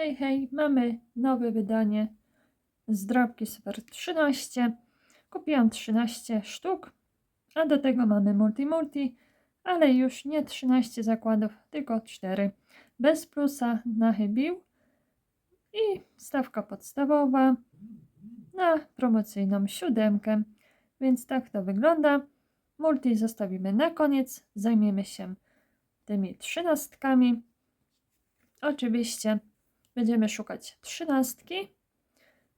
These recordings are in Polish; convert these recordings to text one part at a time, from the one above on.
Hej, hej, mamy nowe wydanie z drobki Super 13. Kupiłam 13 sztuk, a do tego mamy multi multi, ale już nie 13 zakładów, tylko 4. Bez plusa na chybił i stawka podstawowa na promocyjną siódemkę. Więc tak to wygląda. Multi zostawimy na koniec. Zajmiemy się tymi trzynastkami. Oczywiście będziemy szukać trzynastki.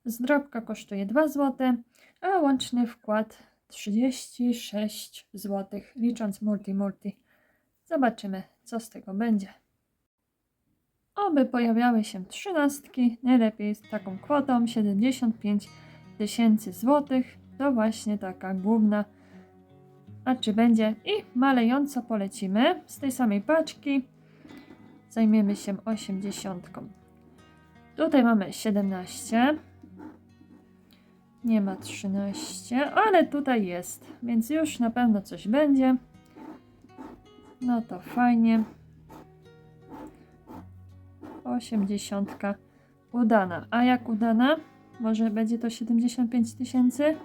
Zdrobka kosztuje 2 zł, a łączny wkład 36 zł, licząc multi multi. Zobaczymy, co z tego będzie. Oby pojawiały się trzynastki, najlepiej z taką kwotą 75 tysięcy złotych. To właśnie taka główna. A czy będzie? I malejąco polecimy z tej samej paczki. Zajmiemy się 80. Tutaj mamy 17. Nie ma 13, ale tutaj jest, więc już na pewno coś będzie. No to fajnie. 80 udana. A jak udana? Może będzie to 75 tysięcy?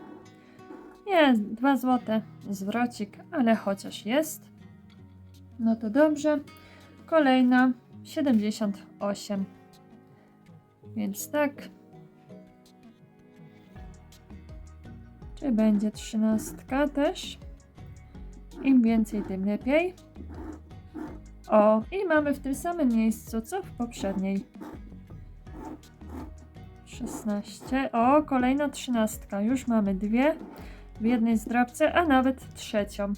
Nie, 2 złote zwrocik, ale chociaż jest. No to dobrze. Kolejna 78. Więc tak. Czy będzie trzynastka też? Im więcej, tym lepiej. O, i mamy w tym samym miejscu, co w poprzedniej. 16. O, kolejna trzynastka. Już mamy dwie w jednej zdrabce, a nawet trzecią.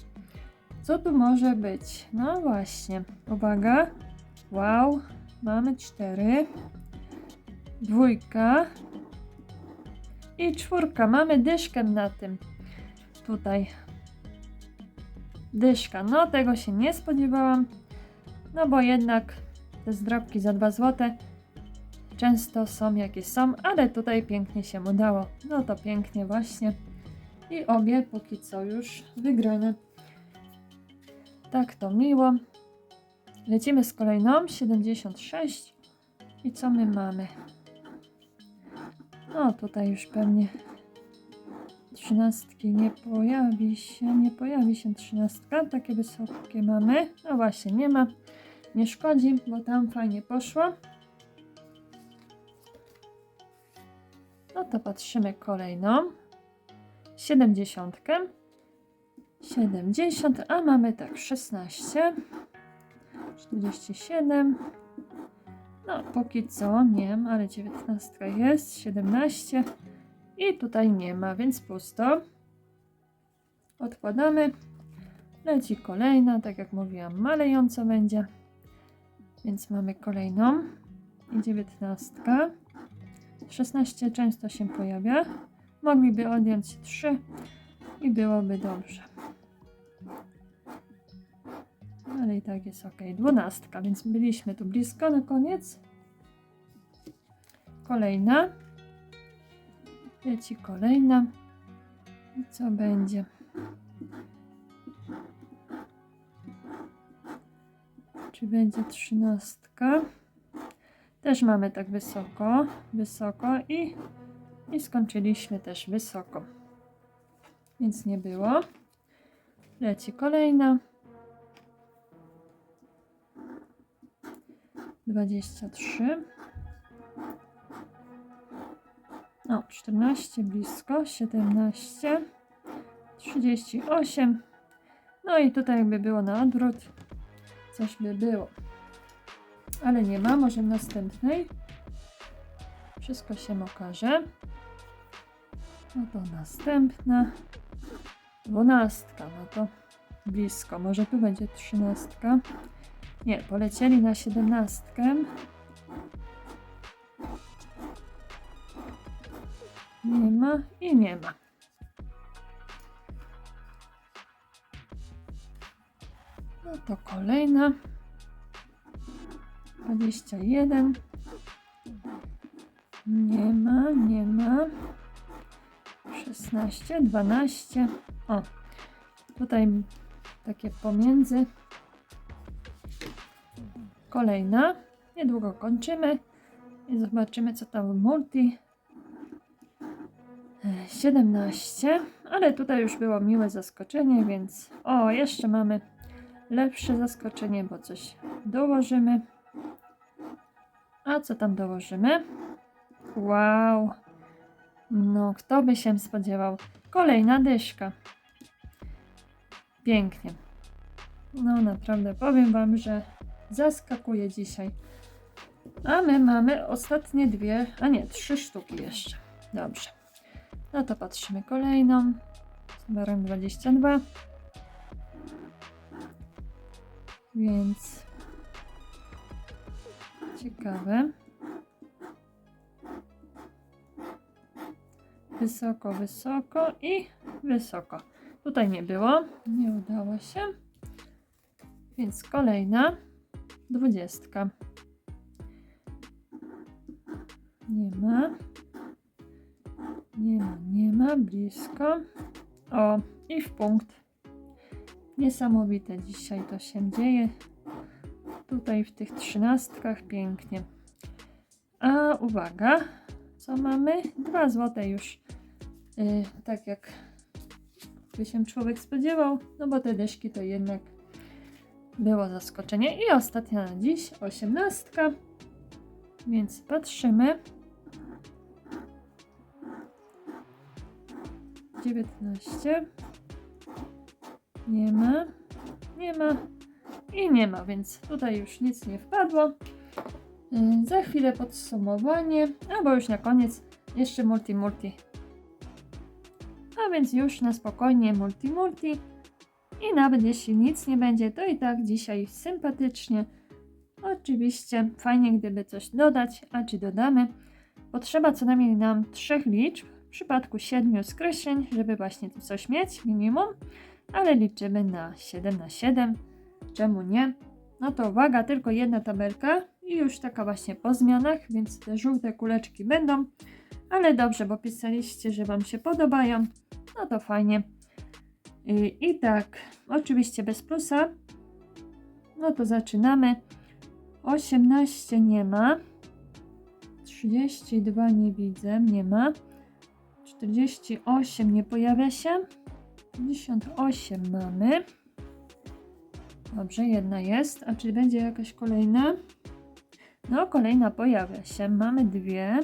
Co tu może być? No właśnie. Uwaga. Wow. Mamy cztery. Dwójka. I czwórka. Mamy dyszkę na tym. Tutaj. Dyszka. No tego się nie spodziewałam. No bo jednak te zdrabki za 2 zł często są jakie są, ale tutaj pięknie się udało. No to pięknie właśnie. I obie póki co już wygrane. Tak to miło. Lecimy z kolejną 76. I co my mamy? No tutaj już pewnie trzynastki nie pojawi się, nie pojawi się trzynastka, takie wysokie mamy. No właśnie, nie ma. Nie szkodzi, bo tam fajnie poszło. No to patrzymy kolejną. 70. 70, a mamy tak 16. 47. No, póki co nie ma, ale 19 jest, 17 i tutaj nie ma, więc pusto. Odkładamy. Leci kolejna, tak jak mówiłam, malejąco będzie. Więc mamy kolejną i 19. 16 często się pojawia. Mogliby odjąć 3 i byłoby dobrze. Ale i tak jest ok. 12, więc byliśmy tu blisko na koniec. Kolejna. Leci kolejna. I co będzie? Czy będzie trzynastka? Też mamy tak wysoko, wysoko i, i skończyliśmy też wysoko. Więc nie było. Leci kolejna. 23. No, 14 blisko, 17, 38. No i tutaj jakby było na odwrót, coś by było. Ale nie ma, może w następnej. Wszystko się okaże. No to następna. Dwunastka, no to blisko. Może tu będzie trzynastka. Nie, polecieli na siedemnastkę. Nie ma i nie ma. No to kolejna. 21. Nie ma, nie ma. 16, 12. O, tutaj takie pomiędzy. Kolejna. Niedługo kończymy. I zobaczymy, co tam w multi. E, 17, ale tutaj już było miłe zaskoczenie, więc o, jeszcze mamy lepsze zaskoczenie, bo coś dołożymy. A co tam dołożymy? Wow! No, kto by się spodziewał? Kolejna dyszka. Pięknie. No, naprawdę powiem Wam, że zaskakuje dzisiaj. A my mamy ostatnie dwie, a nie, trzy sztuki jeszcze. Dobrze. No to patrzymy kolejną. Z numerem 22. Więc ciekawe. Wysoko, wysoko i wysoko. Tutaj nie było, nie udało się. Więc kolejna dwudziestka. Nie ma. Nie ma, nie ma, blisko. O, i w punkt. Niesamowite dzisiaj to się dzieje. Tutaj w tych trzynastkach pięknie. A uwaga, co mamy? Dwa złote już. Yy, tak jak by się człowiek spodziewał, no bo te deszki to jednak było zaskoczenie. I ostatnia na dziś, osiemnastka. Więc patrzymy. 19. Nie ma. Nie ma. I nie ma, więc tutaj już nic nie wpadło. Yy, za chwilę podsumowanie, albo już na koniec jeszcze multi multi. A więc już na spokojnie multi multi. I nawet jeśli nic nie będzie, to i tak dzisiaj sympatycznie. Oczywiście fajnie gdyby coś dodać, a czy dodamy. Potrzeba co najmniej nam trzech liczb, w przypadku siedmiu skreśleń, żeby właśnie coś mieć, minimum, ale liczymy na 7 na 7. Czemu nie? No to uwaga, tylko jedna tabelka i już taka właśnie po zmianach, więc te żółte kuleczki będą. Ale dobrze, bo pisaliście, że Wam się podobają. No to fajnie. I, i tak, oczywiście bez plusa. No to zaczynamy. 18 nie ma. 32 nie widzę, nie ma. 48 nie pojawia się. 58 mamy. Dobrze, jedna jest. A czy będzie jakaś kolejna? No, kolejna pojawia się. Mamy dwie.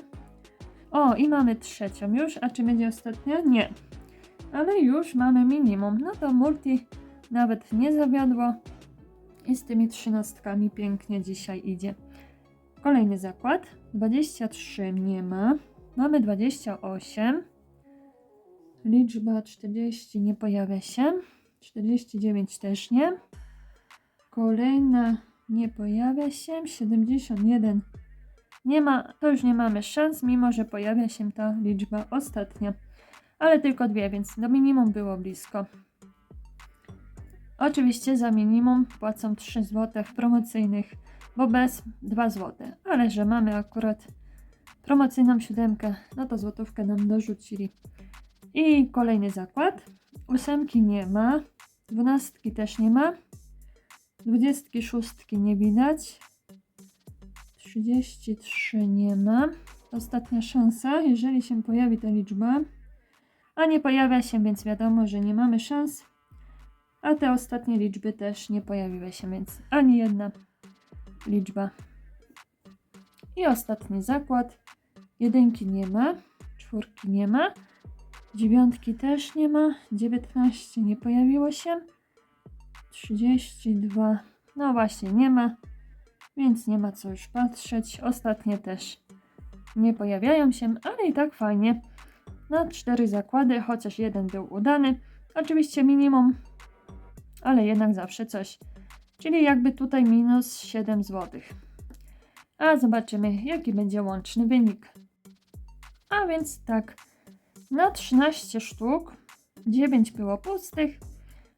O, i mamy trzecią już. A czy będzie ostatnia? Nie. Ale już mamy minimum. No to multi nawet nie zawiodło. I z tymi trzynastkami pięknie dzisiaj idzie. Kolejny zakład. 23 nie ma. Mamy 28. Liczba 40 nie pojawia się. 49 też nie. Kolejna nie pojawia się. 71 nie ma. To już nie mamy szans, mimo że pojawia się ta liczba ostatnia. Ale tylko dwie, więc do minimum było blisko. Oczywiście za minimum płacą 3 zł promocyjnych, bo bez 2 zł. Ale że mamy akurat promocyjną siódemkę, no to złotówkę nam dorzucili. I kolejny zakład. Ósemki nie ma, dwunastki też nie ma, dwudziestki szóstki nie widać, 33 nie ma. Ostatnia szansa, jeżeli się pojawi ta liczba. A nie pojawia się, więc wiadomo, że nie mamy szans. A te ostatnie liczby też nie pojawiły się, więc ani jedna liczba. I ostatni zakład. Jedynki nie ma, czwórki nie ma, dziewiątki też nie ma, 19 nie pojawiło się, 32 no właśnie nie ma, więc nie ma co już patrzeć. Ostatnie też nie pojawiają się, ale i tak fajnie. Na cztery zakłady, chociaż jeden był udany. Oczywiście minimum, ale jednak zawsze coś. Czyli jakby tutaj minus 7 zł. A zobaczymy, jaki będzie łączny wynik. A więc tak, na 13 sztuk 9 było pustych,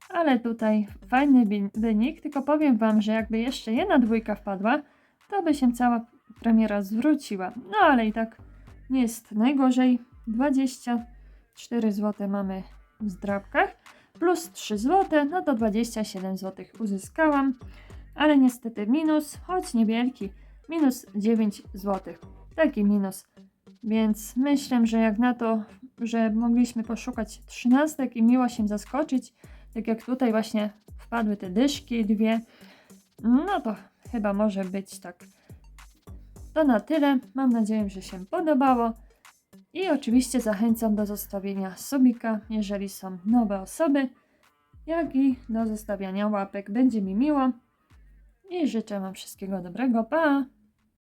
ale tutaj fajny wynik. Tylko powiem Wam, że jakby jeszcze jedna dwójka wpadła, to by się cała premiera zwróciła. No ale i tak nie jest najgorzej. 24 zł mamy w zdrabkach, plus 3 zł, no to 27 zł uzyskałam, ale niestety minus, choć niewielki, minus 9 zł. taki minus. Więc myślę, że jak na to, że mogliśmy poszukać trzynastek i miło się zaskoczyć, tak jak tutaj właśnie wpadły te dyszki dwie, no to chyba może być tak. To na tyle. Mam nadzieję, że się podobało. I oczywiście zachęcam do zostawienia subika, jeżeli są nowe osoby, jak i do zostawiania łapek. Będzie mi miło. I życzę Wam wszystkiego dobrego. Pa!